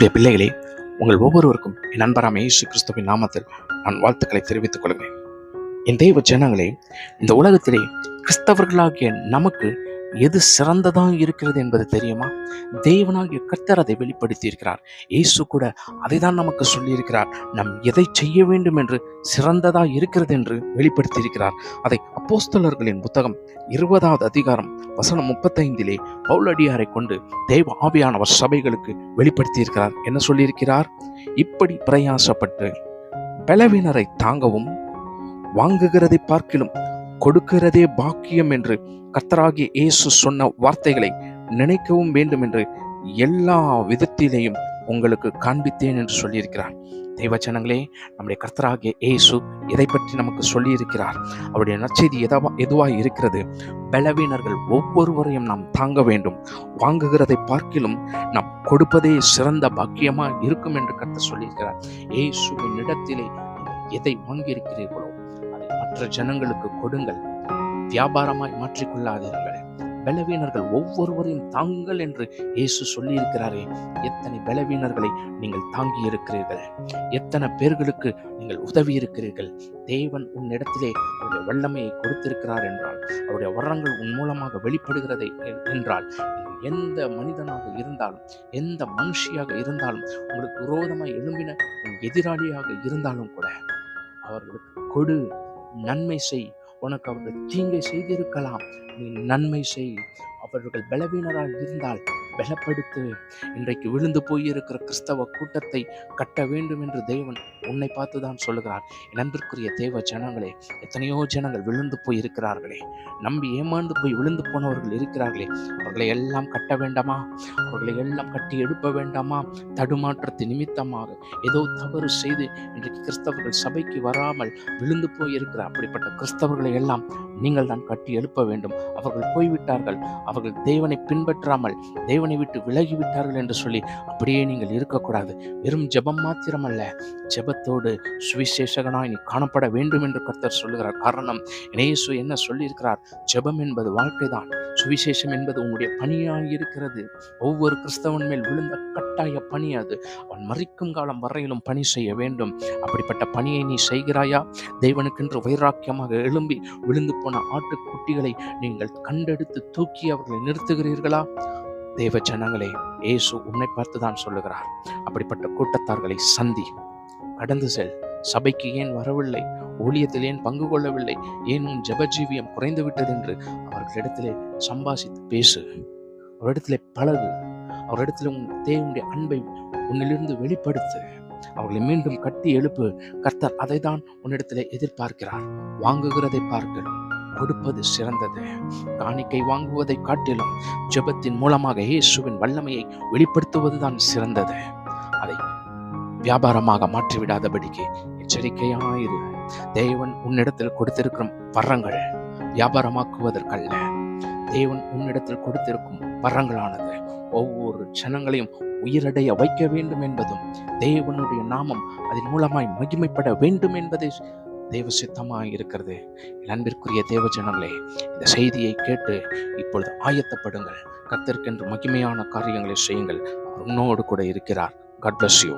கர்த்தருடைய பிள்ளைகளே உங்கள் ஒவ்வொருவருக்கும் என் நண்பராம் இயேசு கிறிஸ்துவின் நாமத்தில் நான் வாழ்த்துக்களை தெரிவித்துக் கொள்கிறேன். என் தெய்வ ஜனங்களே இந்த உலகத்திலே கிறிஸ்தவர்களாகிய நமக்கு எது சிறந்ததாக இருக்கிறது என்பது தெரியுமா? தேவனாகிய கர்த்தர் அதை வெளிப்படுத்தி இருக்கிறார் இயேசு கூட அதை தான் நமக்கு சொல்லியிருக்கிறார். நம் எதை செய்ய வேண்டும் என்று சிறந்ததா இருக்கிறது என்று வெளிப்படுத்தி இருக்கிறார் அதை அப்போஸ்தலர்களின் புத்தகம் இருபதாவது அதிகாரம் வசனம் முப்பத்தைந்திலே பவுலடியாரை கொண்டு தேவ ஆவியானவர் சபைகளுக்கு வெளிப்படுத்தி இருக்கிறார் என்ன சொல்லியிருக்கிறார்? இப்படி பிரயாசப்பட்டு பலவினரை தாங்கவும் வாங்குகிறதை பார்க்கிலும் கொடுக்கிறதே பாக்கியம் என்று கத்தராகிய இயேசு சொன்ன வார்த்தைகளை நினைக்கவும் வேண்டும் என்று எல்லா விதத்திலேயும் உங்களுக்கு காண்பித்தேன் என்று சொல்லியிருக்கிறார். தெய்வச்சனங்களே நம்முடைய கர்த்தராகிய ஏசு எதை பற்றி நமக்கு சொல்லியிருக்கிறார். அவருடைய நற்செய்தி எதவா எதுவாக இருக்கிறது? பலவீனர்கள் ஒவ்வொருவரையும் நாம் தாங்க வேண்டும். வாங்குகிறதை பார்க்கிலும் நாம் கொடுப்பதே சிறந்த பாக்கியமாக இருக்கும் என்று கர்த்தர் சொல்லியிருக்கிறார். ஏசுவின் இடத்திலே எதை வாங்கியிருக்கிறீர்களோ அதை மற்ற ஜனங்களுக்கு கொடுங்கள். வியாபாரமாய் மாற்றிக்கொள்ளாதீர்கள். பலவீனர்கள் ஒவ்வொருவரையும் தாங்கள் என்று இயேசு சொல்லியிருக்கிறாரே. எத்தனை பலவீனர்களை நீங்கள் தாங்கி இருக்கிறீர்கள் எத்தனை பேர்களுக்கு நீங்கள் உதவி இருக்கிறீர்கள் தேவன் உன்னிடத்திலே அவருடைய வல்லமையை கொடுத்திருக்கிறார் என்றால் அவருடைய வரங்கள் உன் மூலமாக வெளிப்படுகிறதை என்றால் எந்த மனிதனாக இருந்தாலும் எந்த மனுஷியாக இருந்தாலும் உங்களுக்கு விரோதமாக எழும்பின உன் எதிராளியாக இருந்தாலும் கூட அவர்களுக்கு கொடு நன்மை செய் உனக்கு அவர்கள் தீங்கை செய்திருக்கலாம். நீ நன்மை செய். அவர்கள் பலவீனராக இருந்தால் பலப்படுத்து. இன்றைக்கு விழுந்து போயிருக்கிற கிறிஸ்தவ கூட்டத்தை கட்ட வேண்டும் என்று தேவன் உன்னை பார்த்து தான் சொல்லுகிறார் நண்பிற்குரிய தேவ ஜனங்களே எத்தனையோ ஜனங்கள் விழுந்து போய் இருக்கிறார்களே நம்பி ஏமாந்து போய் விழுந்து போனவர்கள் இருக்கிறார்களே. அவர்களை எல்லாம் கட்ட வேண்டாமா? அவர்களை எல்லாம் கட்டி எழுப்ப வேண்டாமா? தடுமாற்றத்து நிமித்தமாக ஏதோ தவறு செய்து இன்றைக்கு கிறிஸ்தவர்கள் சபைக்கு வராமல் விழுந்து போயிருக்கிற அப்படிப்பட்ட கிறிஸ்தவர்களை எல்லாம் நீங்கள் தான் கட்டி எழுப்ப வேண்டும். அவர்கள் போய்விட்டார்கள். அவர்கள் தேவனை பின்பற்றாமல் தேவனை விட்டு விலகிவிட்டார்கள் என்று சொல்லி அப்படியே நீங்கள் இருக்கக்கூடாது. வெறும் ஜெபம் மாத்திரமல்ல. ஜெபத்தோடு சுவிசேஷகனாய் நீ காணப்பட வேண்டும் என்று கர்த்தர் சொல்லுகிறார். காரணம் இணையசு என்ன சொல்லியிருக்கிறார்? ஜெபம் என்பது வாழ்க்கைதான். சுவிசேஷம் என்பது உங்களுடைய பணியாக இருக்கிறது. ஒவ்வொரு கிறிஸ்தவன் மேல் விழுந்த கட்டாய பணி அது. அவன் மறிக்கும் காலம் வரையிலும் பணி செய்ய வேண்டும். அப்படிப்பட்ட பணியை நீ செய்கிறாயா? தேவனுக்கென்று வைராக்கியமாக எழும்பி விழுந்து போன ஆட்டுக்குட்டிகளை நீங்கள் கண்டெடுத்து தூக்கி அவர்களை நிறுத்துகிறீர்களா? தேவ ஜனங்களே இயேசு உன்னை பார்த்து தான் சொல்லுகிறார். அப்படிப்பட்ட கூட்டத்தார்களை சந்தி கடந்து செல். சபைக்கு ஏன் வரவில்லை? ஊழியத்தில் ஏன் பங்கு கொள்ளவில்லை? ஏன் உன் ஜபஜீவியம் குறைந்து விட்டது என்று அவர்களிடத்திலே சம்பாசித்து பேசு. அவரிடத்திலே பழகு. அவரிடத்தில் உன் தேவனுடைய அன்பை உன்னிலிருந்து வெளிப்படுத்து. அவர்களை மீண்டும் கட்டி எழுப்பு. கர்த்தர் அதை தான் உன்னிடத்திலே எதிர்பார்க்கிறார். வாங்குகிறதை பார்க்கணும் கொடுப்பது சிறந்தது. காணிக்கை வாங்குவதை காட்டிலும் ஜெபத்தின் மூலமாக இயேசுவின் வல்லமையை வெளிப்படுத்துவதுதான் சிறந்தது. அதை வியாபாரமாக மாற்றிவிடாதபடிக்கு எச்சரிக்கையாயிரு. தேவன் உன்னிடத்தில் கொடுத்திருக்கிற வரங்கள் வியாபாரமாக்குவதற்கல்ல. தேவன் உன்னிடத்தில் கொடுத்திருக்கும் வரங்களானது ஒவ்வொரு ஜனங்களையும் உயிரடைய வைக்க வேண்டும் என்பதும் தேவனுடைய நாமம் அதன் மூலமாய் மகிமைப்பட வேண்டும் என்பதை தேவ சித்தமாக இருக்கிறது அன்பிற்குரிய தேவ ஜனங்களே இந்த செய்தியை கேட்டு இப்பொழுது ஆயத்தப்படுங்கள். கத்திற்கென்று மகிமையான காரியங்களை செய்யுங்கள். அவர் உன்னோடு கூட இருக்கிறார். God bless you